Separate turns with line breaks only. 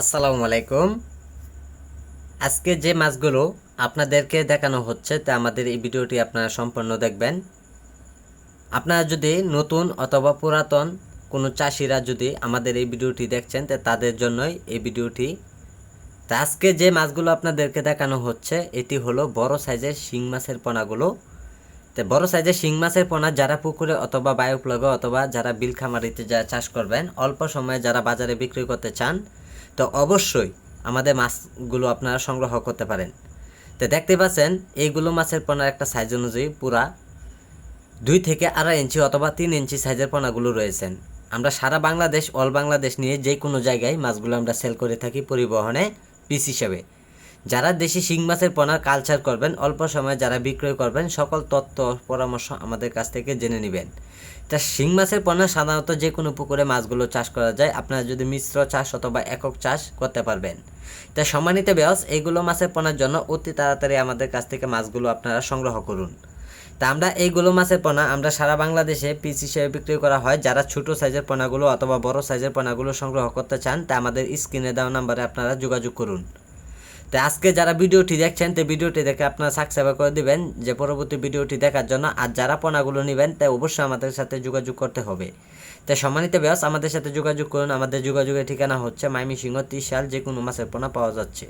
আসসালামু আলাইকুম। আজকে যে মাছগুলো আপনাদেরকে দেখানো হচ্ছে, তা আমাদের এই ভিডিওটি আপনারা সম্পূর্ণ দেখবেন। আপনারা যদি নতুন অথবা পুরাতন কোনো চাষিরা যদি আমাদের এই ভিডিওটি দেখছেন, তা তাদের জন্যই এই ভিডিওটি। তা আজকে যে মাছগুলো আপনাদেরকে দেখানো হচ্ছে, এটি হলো বড় সাইজের শিং মাছের পোনাগুলো। তো বড় সাইজের শিং মাছের পোনা যারা পুকুরে অথবা বায়োপ্লগে অথবা যারা বিল খামারিতে যারা চাষ করবেন, অল্প সময়ে যারা বাজারে বিক্রি করতে চান তো অবশ্যই আমাদের মাছগুলো আপনারা সংগ্রহ করতে পারেন। তো দেখতে পাচ্ছেন, এইগুলো মাছের পোনার একটা সাইজ অনুযায়ী পুরা দুই থেকে আড়াই ইঞ্চি অথবা তিন ইঞ্চি সাইজের পোনাগুলো রয়েছেন। আমরা সারা বাংলাদেশ অল বাংলাদেশ নিয়ে যে কোনো জায়গায় মাছগুলো আমরা সেল করে থাকি পরিবহনে পিস হিসেবে। যারা দেশি শিং মাছের পোনার কালচার করবেন, অল্প সময়ে যারা বিক্রয় করবেন, সকল তথ্য পরামর্শ আমাদের কাছ থেকে জেনে নেবেন। তা শিং মাছের পোনা সাধারণত যে কোনো পুকুরে মাছগুলো চাষ করা যায়, আপনারা যদি মিশ্র চাষ অথবা একক চাষ করতে পারবেন। তা সম্মানিত ব্যাস এইগুলো মাছের পোনার জন্য অতি তাড়াতাড়ি আমাদের কাছ থেকে মাছগুলো আপনারা সংগ্রহ করুন। তা আমরা এইগুলো মাছের পোনা আমরা সারা বাংলাদেশে পিস হিসেবে বিক্রি করা হয়, যারা ছোট সাইজের পোনাগুলো অথবা বড় সাইজের পোনাগুলো সংগ্রহ করতে চান, তা আমাদের স্ক্রিনে দেওয়া নাম্বারে আপনারা যোগাযোগ করুন। তো আজকে যারা ভিডিওটি দেখছেন, তো ভিডিওটি দেখে আপনারা সাবস্ক্রাইব করে দিবেন, যে পরবর্তী ভিডিওটি দেখার জন্য। আর যারা পোনাগুলো নেবেন তাই অবশ্যই আমাদের সাথে যোগাযোগ করতে হবে। তাই সম্মানিত ব্যাস আমাদের সাথে যোগাযোগ করুন। আমাদের যোগাযোগের ঠিকানা হচ্ছে মাইমি সিংহ ত্রিশাল যে কোনো মাসের পোনা পাওয়া যাচ্ছে।